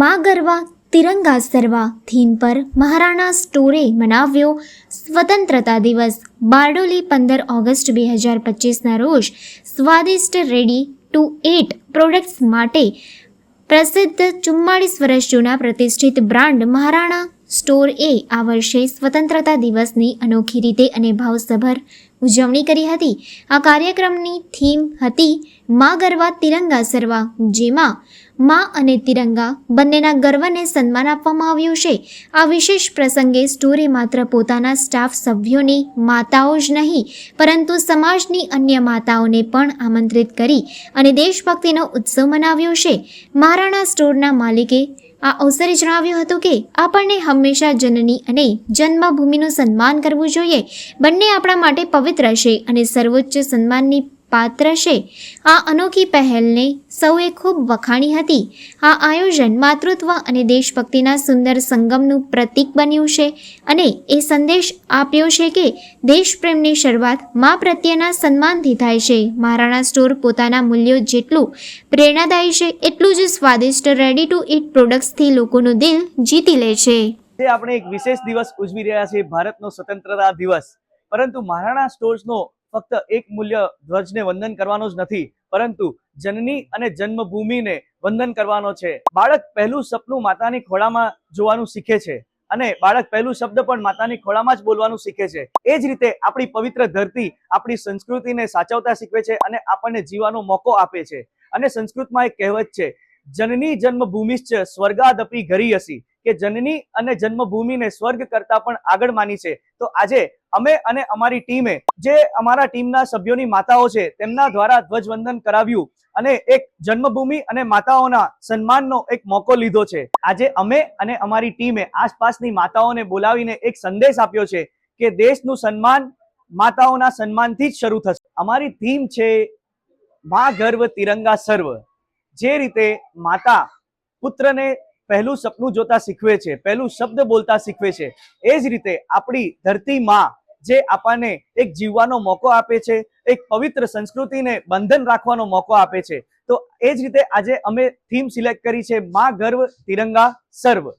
માં ગરવા, તિરંગા સરવા, થીમ પર મહારાણા સ્ટોરે મનાવ્યો સ્વતંત્રતા દિવસ. બારડોલી પંદર ઓગસ્ટ બે હજાર પચીસના રોજ સ્વાદિષ્ટ રેડી ટુ એટ પ્રોડક્ટ્સ માટે પ્રસિદ્ધ ચુમ્માળીસ વર્ષ જૂના પ્રતિષ્ઠિત બ્રાન્ડ મહારાણા સ્ટોર એ આ વર્ષે સ્વતંત્રતા દિવસની અનોખી રીતે અને ભાવસભર ઉજવણી કરી હતી. આ કાર્યક્રમની થીમ હતી મા ગરવા, તિરંગા સરવા, જેમાં મા અને તિરંગા બંનેના ગર્વને સન્માન આપવામાં આવ્યું છે. આ વિશેષ પ્રસંગે સ્ટોરે માત્ર પોતાના સ્ટાફ સભ્યોની માતાઓ જ નહીં, પરંતુ સમાજની અન્ય માતાઓને પણ આમંત્રિત કરી અને દેશભક્તિનો ઉત્સવ મનાવ્યો છે. મહારાણા સ્ટોરના માલિકે આ અવસરે જણાવ્યું હતું કે, આપણને હંમેશા જનની અને જન્મભૂમિનું સન્માન કરવું જોઈએ. બંને આપણા માટે પવિત્ર છે અને સર્વોચ્ચ સન્માનની પાત્ર છે. આ અનોખી પહેલને સૌએ ખૂબ વખાણી હતી. આ આયોજન માતૃત્વ અને દેશભક્તિના સુંદર સંગમનું પ્રતીક બન્યું છે અને એ સંદેશ આપ્યો છે કે દેશપ્રેમની શરૂઆત મા પ્રત્યેના સન્માનથી થાય છે. મહારાણા સ્ટોર પોતાના મૂલ્યો જેટલું પ્રેરણાદાયી છે, એટલું જ સ્વાદિષ્ટ રેડી ટુ ઇટ પ્રોડક્ટ્સથી લોકોનું દિલ જીતી લે છે. આપણે એક વિશેષ દિવસ ઉજવી રહ્યા છીએ, ભારતનો સ્વતંત્રતા દિવસ. પરંતુ મહારાણા સ્ટોર્સનો ફક્ત એક મૂલ્ય ધ્વજને વંદન કરવાનો જ નથી, પરંતુ જનની અને જન્મભૂમિને વંદન કરવાનો છે. બાળક પહેલું સપનું માતાની ખોળામાં જોવાનું શીખે છે અને બાળક પહેલું શબ્દ પણ માતાની ખોળામાં જ બોલવાનું શીખે છે. એ જ રીતે આપણી પવિત્ર ધરતી આપણી સંસ્કૃતિને સાચવતા શીખવે છે અને આપણને જીવવાનો મોકો આપે છે. અને સંસ્કૃતમાં એક કહેવત છે, જનની જન્મભૂમિશ્ચ સ્વર્ગાદપી ઘરી હસી. કે જનની અને જન્મભૂમિને સ્વર્ગ કરતા પણ આગળ માની છે. તો આજે અમે અને અમારી ટીમે જે અમારા ટીમના સભ્યોની માતાઓ છે, તેમના દ્વારા ધ્વજવંદન કરાવ્યું અને એક જન્મભૂમિ અને માતાઓના સન્માનનો એક મોકો લીધો છે. આજે અમે અને અમારી ટીમે આસપાસની માતાઓને બોલાવીને એક સંદેશ આપ્યો છે કે દેશનું સન્માન માતાઓના સન્માનથી જ શરૂ થશે. અમારી થીમ છે મા ગર્વ તિરંગા સર્વ. જે રીતે માતા પુત્રને પહેલું સપનું જોતા શીખવે છે, પહેલું શબ્દ બોલતા શીખવે છે. એ જ રીતે આપણી ધરતી માં જે આપણને એક જીવવાનો મોકો આપે છે, એક પવિત્ર સંસ્કૃતિને બંધન રાખવાનો મોકો આપે છે. તો એ જ રીતે આજે અમે થીમ સિલેક્ટ કરી છે, મા ગર્વ તિરંગા સર્વ.